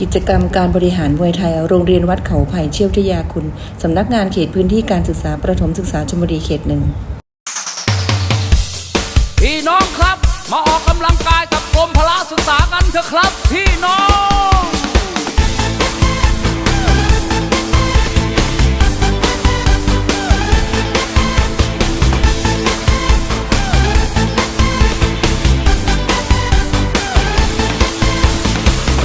กิจกรรมการบริหารมวยไทย โรงเรียนวัดเขาไผ่เชี่ยวทยาคุณ สำนักงานเขตพื้นที่การศึกษาประถมศึกษาชลบุรีเขตหนึ่งพี่น้องครับ มาออก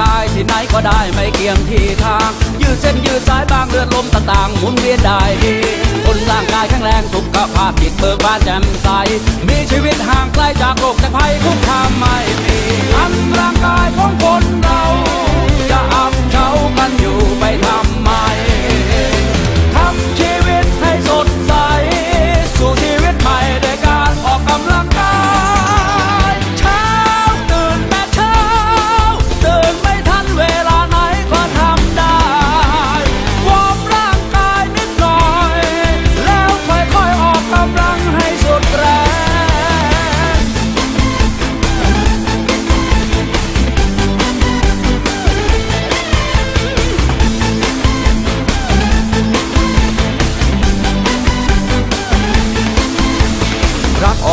กายที่ไหนก็ได้ไม่เกี่ยงที่ทาง ยืดเส้นยืดสายบางเลือดลมต่างๆหมุนเวียนได้ดีคนร่างกายแข็งแรงสุขภาพจิตเบิกบานแจ่มใส มีชีวิตห่างไกลจากโรคจากภัยคุกคามไม่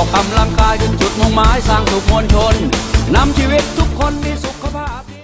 กกำลังกายจนจุดมุ่งหมายสร้างสุขมวลชนนำชีวิตทุกคนมีสุขภาพ